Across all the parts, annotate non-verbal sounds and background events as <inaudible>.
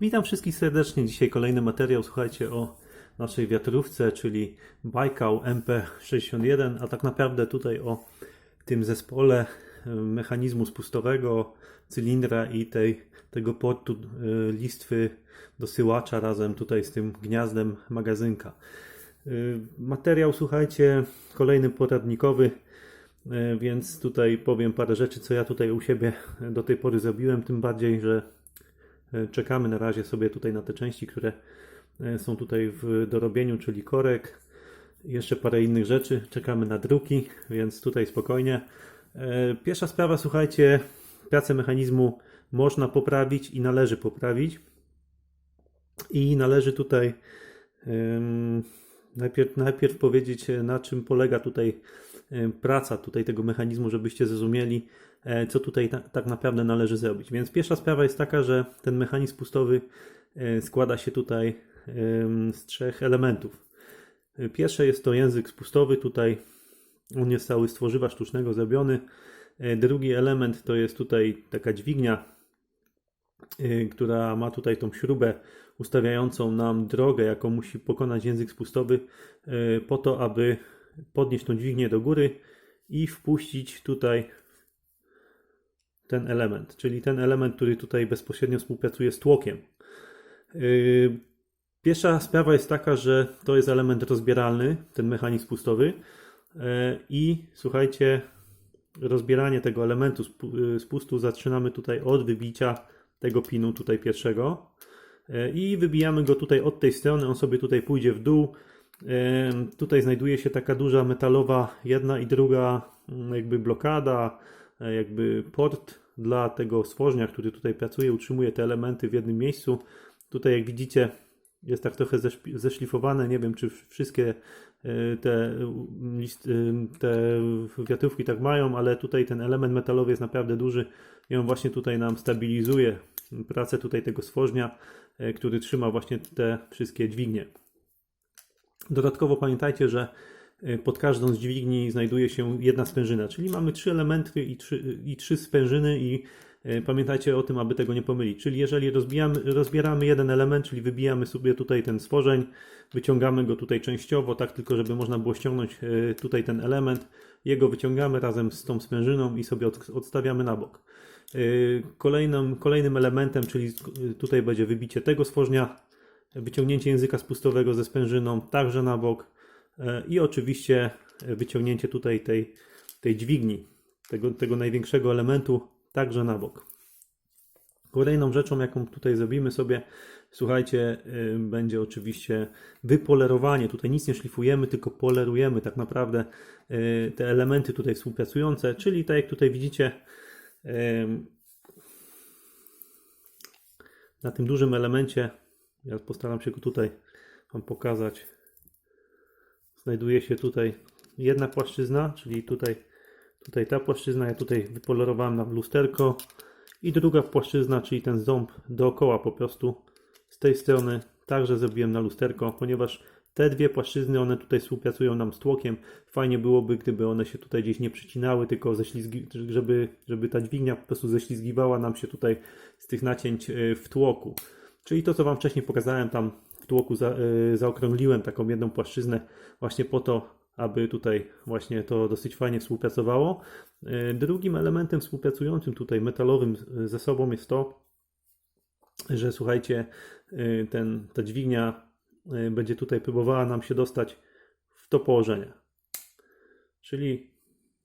Witam wszystkich serdecznie. Dzisiaj kolejny materiał, słuchajcie, o naszej wiatrówce, czyli Baikal MP61, a tak naprawdę tutaj o tym zespole e, mechanizmu spustowego, cylindra i tej, tego portu e, listwy dosyłacza razem tutaj z tym gniazdem magazynka. E, Materiał, słuchajcie, kolejny poradnikowy, więc tutaj powiem parę rzeczy, co ja tutaj u siebie do tej pory zrobiłem, tym bardziej, że Czekamy na razie sobie tutaj na te części, które e, są tutaj w dorobieniu, czyli korek. Jeszcze parę innych rzeczy. Czekamy na druki, więc tutaj spokojnie. E, Pierwsza sprawa, słuchajcie, pracę mechanizmu można poprawić i należy poprawić. I należy tutaj najpierw, najpierw powiedzieć, e, na czym polega tutaj e, praca tutaj tego mechanizmu, żebyście zrozumieli, e, co tutaj ta, tak naprawdę należy zrobić. Więc pierwsza sprawa jest taka, że ten mechanizm pustowy e, składa się tutaj z trzech elementów. E, Pierwsze jest to język spustowy, tutaj on jest cały z tworzywa sztucznego zrobiony. Drugi element to jest tutaj taka dźwignia, y, która ma tutaj tą śrubę ustawiającą nam drogę, jaką musi pokonać język spustowy, y, po to, aby podnieść tą dźwignię do góry i wpuścić tutaj ten element, czyli ten element, który tutaj bezpośrednio współpracuje z tłokiem. Y, Pierwsza sprawa jest taka, że to jest element rozbieralny, ten mechanizm pustowy y, i słuchajcie, rozbieranie tego elementu z pu- y, z pustu zaczynamy tutaj od wybicia tego pinu tutaj pierwszego i wybijamy go tutaj od tej strony, on sobie tutaj pójdzie w dół. Tutaj znajduje się taka duża metalowa jedna i druga mm, jakby blokada, e, jakby port dla tego stworzenia, który tutaj pracuje, utrzymuje te elementy w jednym miejscu. Tutaj jak widzicie jest tak trochę zeszlifowane, nie wiem czy wszystkie e, te, e, te wiatrówki tak mają, ale tutaj ten element metalowy jest naprawdę duży i on właśnie tutaj nam stabilizuje pracę tutaj tego stworzenia, który trzyma właśnie te wszystkie dźwignie. Dodatkowo pamiętajcie, że e, pod każdą z dźwigni znajduje się jedna sprężyna, czyli mamy trzy elementy i trzy, i trzy sprężyny i e, pamiętajcie o tym, aby tego nie pomylić. Czyli jeżeli rozbieramy jeden element, czyli wybijamy sobie tutaj ten stworzeń, wyciągamy go tutaj częściowo, tak tylko żeby można było ściągnąć e, tutaj ten element, jego wyciągamy razem z tą sprężyną i sobie od, odstawiamy na bok. Kolejnym, kolejnym elementem, czyli tutaj będzie wybicie tego stworzenia, wyciągnięcie języka spustowego ze sprężyną także na bok e, i oczywiście e, wyciągnięcie tutaj tej, tej dźwigni, tego, tego największego elementu także na bok. Kolejną rzeczą, jaką tutaj zrobimy sobie, słuchajcie, y, będzie oczywiście wypolerowanie. Tutaj nic nie szlifujemy, tylko polerujemy tak naprawdę te elementy tutaj współpracujące, czyli tak jak tutaj widzicie, na tym dużym elemencie, ja postaram się go tutaj Wam pokazać, znajduje się tutaj jedna płaszczyzna, czyli tutaj, tutaj ta płaszczyzna, ja tutaj wypolerowałem na lusterko i druga płaszczyzna, czyli ten ząb dookoła po prostu z tej strony także zrobiłem na lusterko, ponieważ te dwie płaszczyzny, one tutaj współpracują nam z tłokiem. Fajnie byłoby, gdyby one się tutaj gdzieś nie przycinały, tylko ześlizgi, żeby, żeby ta dźwignia po prostu ześlizgiwała nam się tutaj z tych nacięć y, w tłoku. Czyli to, co Wam wcześniej pokazałem, tam w tłoku za, y, zaokrągliłem taką jedną płaszczyznę właśnie po to, aby tutaj właśnie to dosyć fajnie współpracowało. Y, Drugim elementem współpracującym tutaj metalowym z- ze sobą jest to, że słuchajcie, y, ten, ta dźwignia y, będzie tutaj próbowała nam się dostać w to położenie. Czyli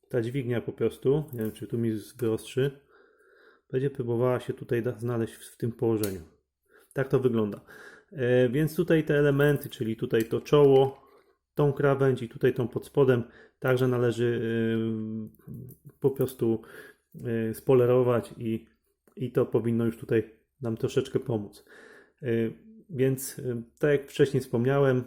ta dźwignia po prostu, nie wiem czy tu mi wyostrzy, będzie próbowała się tutaj znaleźć w, w tym położeniu. Tak to wygląda. E, Więc tutaj te elementy, czyli tutaj to czoło, tą krawędź i tutaj tą pod spodem, także należy y, po prostu y, spolerować i, i to powinno już tutaj nam troszeczkę pomóc. Więc tak jak wcześniej wspomniałem,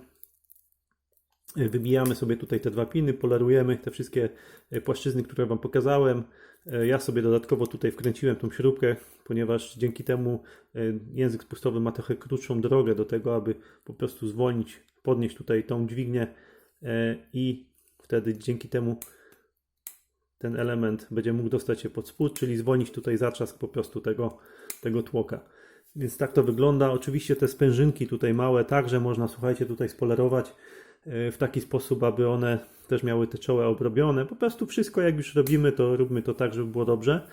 wybijamy sobie tutaj te dwa piny, polerujemy te wszystkie y, płaszczyzny, które Wam pokazałem. Y, Ja sobie dodatkowo tutaj wkręciłem tą śrubkę, ponieważ dzięki temu język spustowy ma trochę krótszą drogę do tego, aby po prostu zwolnić, podnieść tutaj tą dźwignię i wtedy dzięki temu ten element będzie mógł dostać się pod spód, czyli zwolnić tutaj zatrzask po prostu tego, tego tłoka. Więc tak to wygląda. Oczywiście te sprężynki tutaj małe także można, słuchajcie, tutaj spolerować e, w taki sposób, aby one też miały te czoła obrobione. Po prostu wszystko jak już robimy, to róbmy to tak, żeby było dobrze.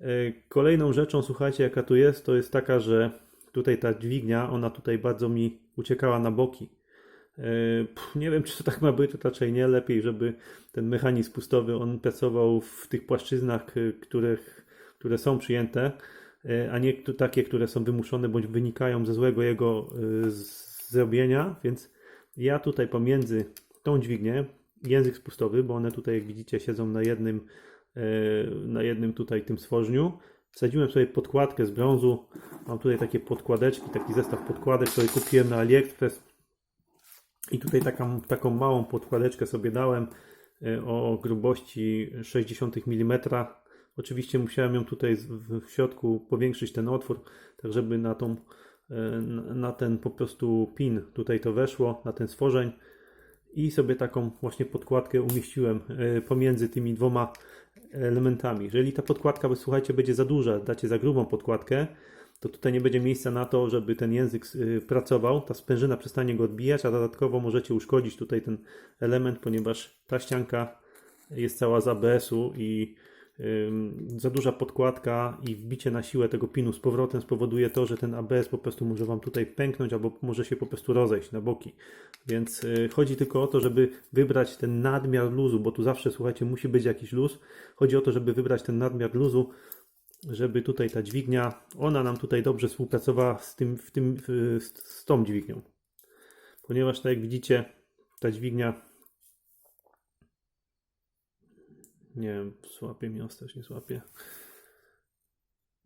E, Kolejną rzeczą, słuchajcie, jaka tu jest, to jest taka, że tutaj ta dźwignia, ona tutaj bardzo mi uciekała na boki. E, Nie wiem, czy to tak ma być, raczej nie. Lepiej, żeby ten mechanizm pustowy, on pracował w tych płaszczyznach, których, które są przyjęte, a nie takie, które są wymuszone bądź wynikają ze złego jego zrobienia. Więc ja tutaj pomiędzy tą dźwignię, język spustowy, bo one tutaj, jak widzicie, siedzą na jednym, y, na jednym tutaj tym stworzniu. Wsadziłem sobie podkładkę z brązu. Mam tutaj takie podkładeczki, taki zestaw podkładek, który kupiłem na AliExpress. I tutaj taką, taką małą podkładeczkę sobie dałem e, o grubości 0,6 mm. Oczywiście musiałem ją tutaj w środku powiększyć ten otwór, tak żeby na, tą, e, na- na ten po prostu pin tutaj to weszło, na ten stworzeń. I sobie taką właśnie podkładkę umieściłem e, pomiędzy tymi dwoma elementami. Jeżeli ta podkładka, słuchajcie, będzie za duża, dacie za grubą podkładkę, to tutaj nie będzie miejsca na to, żeby ten język y, pracował. Ta sprężyna przestanie go odbijać, a dodatkowo możecie uszkodzić tutaj ten element, ponieważ ta ścianka jest cała z ABS-u i za duża podkładka i wbicie na siłę tego pinu z powrotem spowoduje to, że ten ABS po prostu może Wam tutaj pęknąć albo może się po prostu rozejść na boki. Więc y, chodzi tylko o to, żeby wybrać ten nadmiar luzu, bo tu zawsze, słuchajcie, musi być jakiś luz. Chodzi o to, żeby wybrać ten nadmiar luzu, żeby tutaj ta dźwignia, ona nam tutaj dobrze współpracowała z, tym, w tym, z tą dźwignią. Ponieważ, tak jak widzicie, ta dźwignia, nie wiem, słabie mi ostrość, nie słabie.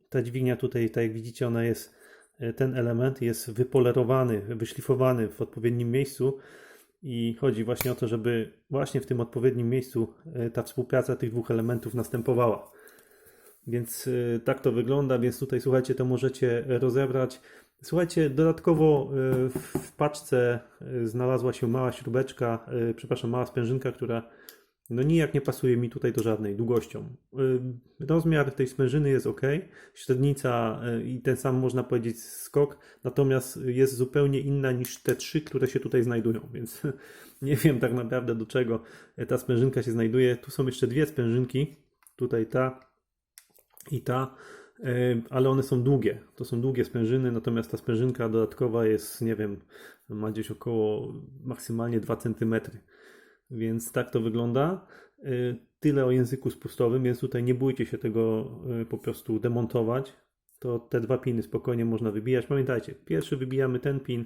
Ta dźwignia tutaj, tak jak widzicie, ona jest, e, ten element jest wypolerowany, wyszlifowany w odpowiednim miejscu i chodzi właśnie o to, żeby właśnie w tym odpowiednim miejscu e, ta współpraca tych dwóch elementów następowała. Więc y, tak to wygląda, więc tutaj słuchajcie, to możecie rozebrać. Słuchajcie, dodatkowo w paczce znalazła się mała śrubeczka, przepraszam, mała sprężynka, która no nijak nie pasuje mi tutaj do żadnej długością. Y, Rozmiar tej sprężyny jest ok, średnica y, i ten sam można powiedzieć skok, natomiast jest zupełnie inna niż te trzy, które się tutaj znajdują, <laughs> więc nie wiem tak naprawdę do czego ta sprężynka się znajduje. Tu są jeszcze dwie sprężynki, tutaj ta i ta, e, ale one są długie. To są długie sprężyny, natomiast ta sprężynka dodatkowa jest, nie wiem, ma gdzieś około maksymalnie 2 cm. Więc tak to wygląda. E, Tyle o języku spustowym, więc tutaj nie bójcie się tego e, po prostu demontować. To te dwa piny spokojnie można wybijać. Pamiętajcie, pierwszy wybijamy ten pin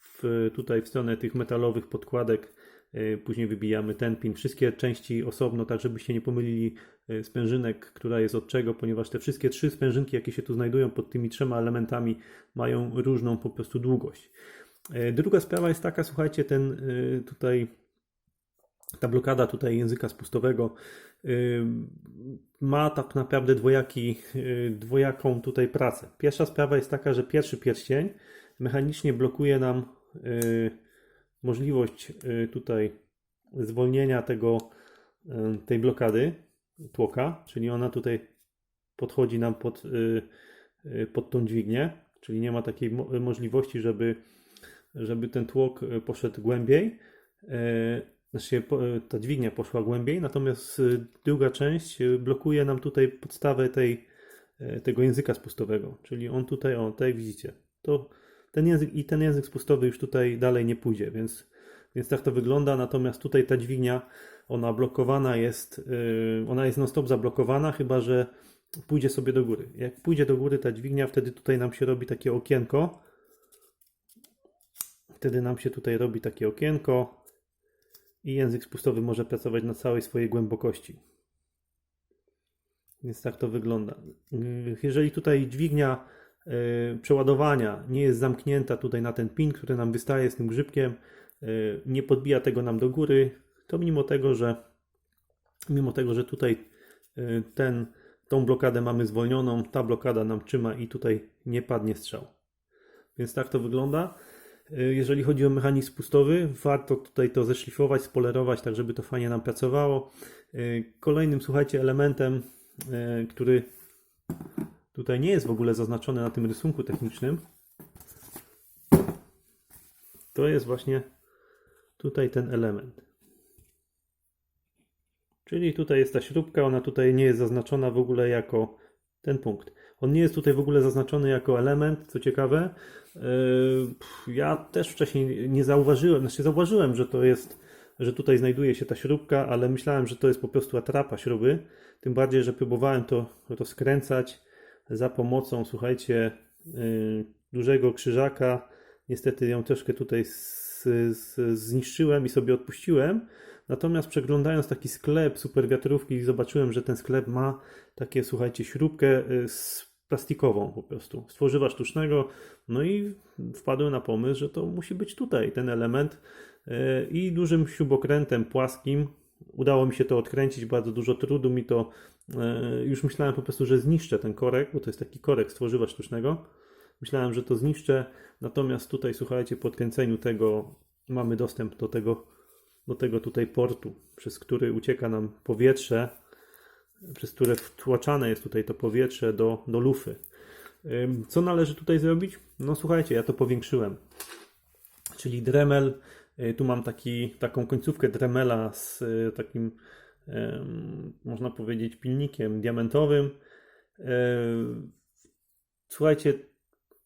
w, tutaj w stronę tych metalowych podkładek, e, później wybijamy ten pin. Wszystkie części osobno, tak żebyście nie pomylili sprężynek, która jest od czego, ponieważ te wszystkie trzy sprężynki, jakie się tu znajdują pod tymi trzema elementami, mają różną po prostu długość. Druga sprawa jest taka, słuchajcie, ten tutaj ta blokada tutaj języka spustowego ma tak naprawdę dwojaki, y, dwojaką tutaj pracę. Pierwsza sprawa jest taka, że pierwszy pierścień mechanicznie blokuje nam y, możliwość y, tutaj zwolnienia tego, tej blokady tłoka, czyli ona tutaj podchodzi nam pod, pod tą dźwignię, czyli nie ma takiej mo- możliwości, żeby, żeby ten tłok poszedł głębiej. E, Znaczy, e, ta dźwignia poszła głębiej, natomiast y, druga część y, blokuje nam tutaj podstawę tej, e, tego języka spustowego. Czyli on tutaj, o, tak widzicie, to ten język i ten język spustowy już tutaj dalej nie pójdzie, więc, więc tak to wygląda. Natomiast tutaj ta dźwignia, ona blokowana jest, ona jest non-stop zablokowana, chyba że pójdzie sobie do góry. Jak pójdzie do góry ta dźwignia, wtedy tutaj nam się robi takie okienko. Wtedy nam się tutaj robi takie okienko i język spustowy może pracować na całej swojej głębokości. Więc tak to wygląda. Yy, Jeżeli tutaj dźwignia yy, przeładowania nie jest zamknięta tutaj na ten pin, który nam wystaje z tym grzybkiem, yy, nie podbija tego nam do góry, to mimo tego, że mimo tego, że tutaj ten, tą blokadę mamy zwolnioną, ta blokada nam trzyma i tutaj nie padnie strzał. Więc tak to wygląda. Y, Jeżeli chodzi o mechanizm pustowy, warto tutaj to zeszlifować, spolerować, tak żeby to fajnie nam pracowało. Y, Kolejnym, słuchajcie, elementem, y, który tutaj nie jest w ogóle zaznaczone na tym rysunku technicznym, to jest właśnie tutaj ten element. Czyli tutaj jest ta śrubka, ona tutaj nie jest zaznaczona w ogóle jako ten punkt. On nie jest tutaj w ogóle zaznaczony jako element, co ciekawe. Pff, Ja też wcześniej nie zauważyłem, znaczy zauważyłem, że to jest, że tutaj znajduje się ta śrubka, ale myślałem, że to jest po prostu atrapa śruby. Tym bardziej, że próbowałem to, to skręcać za pomocą, słuchajcie, yy, dużego krzyżaka. Niestety ją troszkę tutaj z, z, zniszczyłem i sobie odpuściłem. Natomiast przeglądając taki sklep super wiatrówki, zobaczyłem, że ten sklep ma takie, słuchajcie, śrubkę y, z plastikową po prostu, z tworzywa sztucznego. No i wpadłem na pomysł, że to musi być tutaj ten element y, i dużym śrubokrętem płaskim udało mi się to odkręcić, bardzo dużo trudu mi to, y, już myślałem po prostu, że zniszczę ten korek, bo to jest taki korek z tworzywa sztucznego. Myślałem, że to zniszczę, natomiast tutaj, słuchajcie, po odkręceniu tego mamy dostęp do tego, do tego tutaj portu, przez który ucieka nam powietrze, przez które wtłaczane jest tutaj to powietrze do, do lufy. Co należy tutaj zrobić? No słuchajcie, ja to powiększyłem. Czyli Dremel, y, tu mam taki, taką końcówkę Dremela z y, takim, można powiedzieć, pilnikiem diamentowym. Ym, Słuchajcie,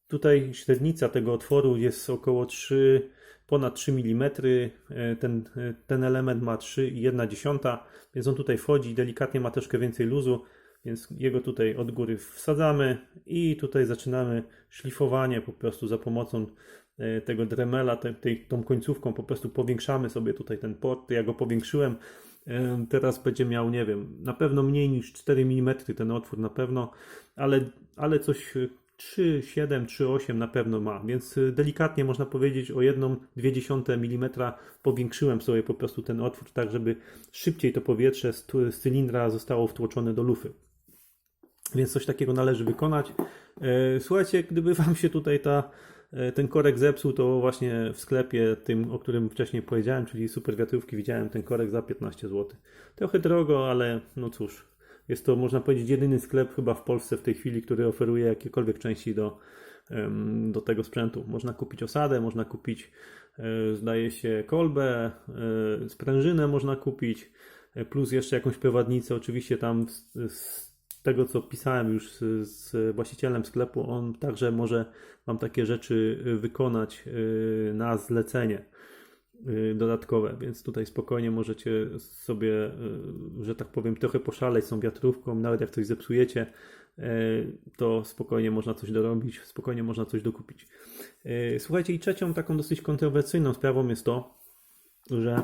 tutaj średnica tego otworu jest około 3, ponad 3 mm. Ten, e, ten element ma 3,1, więc on tutaj wchodzi, delikatnie ma troszkę więcej luzu, więc jego tutaj od góry wsadzamy i tutaj zaczynamy szlifowanie po prostu za pomocą e, tego dremela, tej, tą końcówką po prostu powiększamy sobie tutaj ten port. Ja go powiększyłem. E, Teraz będzie miał, nie wiem, na pewno mniej niż 4 mm ten otwór na pewno, ale, ale coś e, 3,7, 3,8 na pewno ma, więc y, delikatnie można powiedzieć o 1,2 mm powiększyłem sobie po prostu ten otwór, tak żeby szybciej to powietrze z, z cylindra zostało wtłoczone do lufy. Więc coś takiego należy wykonać. E, Słuchajcie, gdyby <laughs> Wam się tutaj ta, e, ten korek zepsuł, to właśnie w sklepie tym, o którym wcześniej powiedziałem, czyli super wiatrówki, widziałem ten korek za 15 zł. Trochę drogo, ale no cóż, jest to można powiedzieć jedyny sklep chyba w Polsce w tej chwili, który oferuje jakiekolwiek części do, do tego sprzętu. Można kupić osadę, można kupić, e, zdaje się, kolbę, e, sprężynę można kupić, e, plus jeszcze jakąś prowadnicę. Oczywiście tam z, tego, co pisałem już z, z właścicielem sklepu, on także może Wam takie rzeczy wykonać na zlecenie dodatkowe, więc tutaj spokojnie możecie sobie, y, że tak powiem, trochę poszaleć tą wiatrówką, nawet jak coś zepsujecie, y, to spokojnie można coś dorobić, spokojnie można coś dokupić. Y, Słuchajcie, i trzecią taką dosyć kontrowersyjną sprawą jest to, że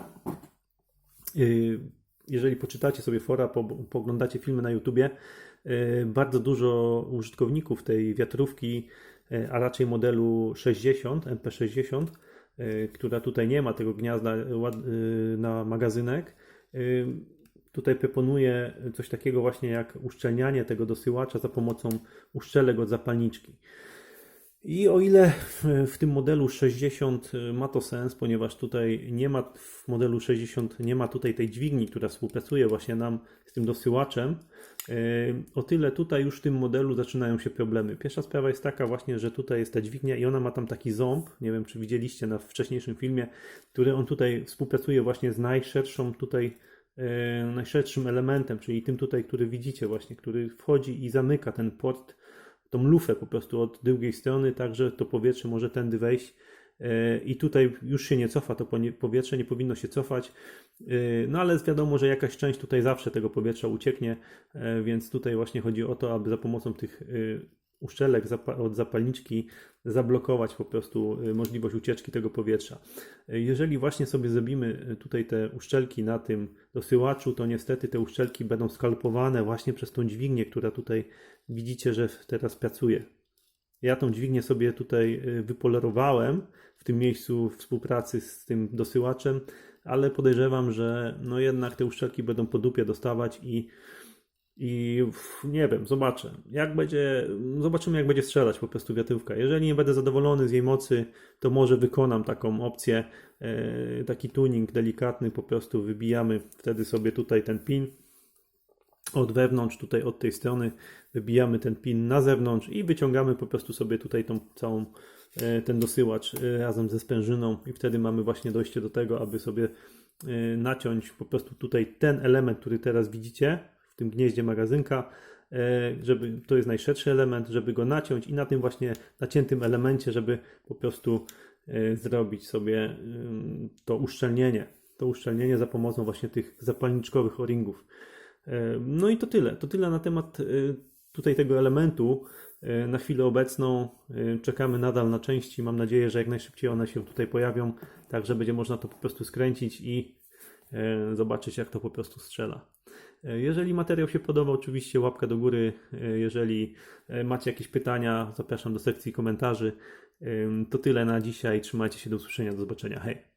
y, jeżeli poczytacie sobie fora, po- poglądacie filmy na YouTubie, y, bardzo dużo użytkowników tej wiatrówki, y, a raczej modelu 60, MP60, y, która tutaj nie ma tego gniazda y, y, na magazynek, y, tutaj proponuje coś takiego właśnie jak uszczelnianie tego dosyłacza za pomocą uszczelek od zapalniczki. I o ile w, tym modelu 60 ma to sens, ponieważ tutaj nie ma w modelu 60 nie ma tutaj tej dźwigni, która współpracuje właśnie nam z tym dosyłaczem, o tyle tutaj już w tym modelu zaczynają się problemy. Pierwsza sprawa jest taka właśnie, że tutaj jest ta dźwignia i ona ma tam taki ząb, nie wiem czy widzieliście na wcześniejszym filmie, który on tutaj współpracuje właśnie z najszerszą tutaj yy, najszerszym elementem, czyli tym tutaj, który widzicie właśnie, który wchodzi i zamyka ten port tą lufę po prostu od drugiej strony, tak że to powietrze może tędy wejść. E, I tutaj już się nie cofa, to powietrze nie powinno się cofać. E, No ale wiadomo, że jakaś część tutaj zawsze tego powietrza ucieknie, e, więc tutaj właśnie chodzi o to, aby za pomocą tych uszczelek od zapalniczki zablokować po prostu możliwość ucieczki tego powietrza. Jeżeli właśnie sobie zrobimy tutaj te uszczelki na tym dosyłaczu, to niestety te uszczelki będą skalpowane właśnie przez tą dźwignię, która tutaj widzicie, że teraz pracuje. Ja tą dźwignię sobie tutaj y, wypolerowałem w tym miejscu współpracy z tym dosyłaczem, ale podejrzewam, że no jednak te uszczelki będą po dupie dostawać i, i nie wiem, zobaczę. Jak będzie, zobaczymy jak będzie strzelać po prostu wiatrówka. Jeżeli nie będę zadowolony z jej mocy, to może wykonam taką opcję, e, taki tuning delikatny, po prostu wybijamy wtedy sobie tutaj ten pin od wewnątrz, tutaj od tej strony, wybijamy ten pin na zewnątrz i wyciągamy po prostu sobie tutaj tą całą, e, ten dosyłacz e, razem ze sprężyną i wtedy mamy właśnie dojście do tego, aby sobie e, naciąć po prostu tutaj ten element, który teraz widzicie w tym gnieździe magazynka, żeby to jest najszerszy element, żeby go naciąć i na tym właśnie naciętym elemencie, żeby po prostu zrobić sobie to uszczelnienie. To uszczelnienie za pomocą właśnie tych zapalniczkowych o-ringów. E, No i to tyle. To tyle na temat e, tutaj tego elementu. E, Na chwilę obecną czekamy nadal na części. Mam nadzieję, że jak najszybciej one się tutaj pojawią, tak że będzie można to po prostu skręcić i zobaczyć, jak to po prostu strzela. Jeżeli materiał się podobał, oczywiście łapka do góry. Jeżeli macie jakieś pytania, zapraszam do sekcji komentarzy. To tyle na dzisiaj. Trzymajcie się, do usłyszenia, do zobaczenia. Hej!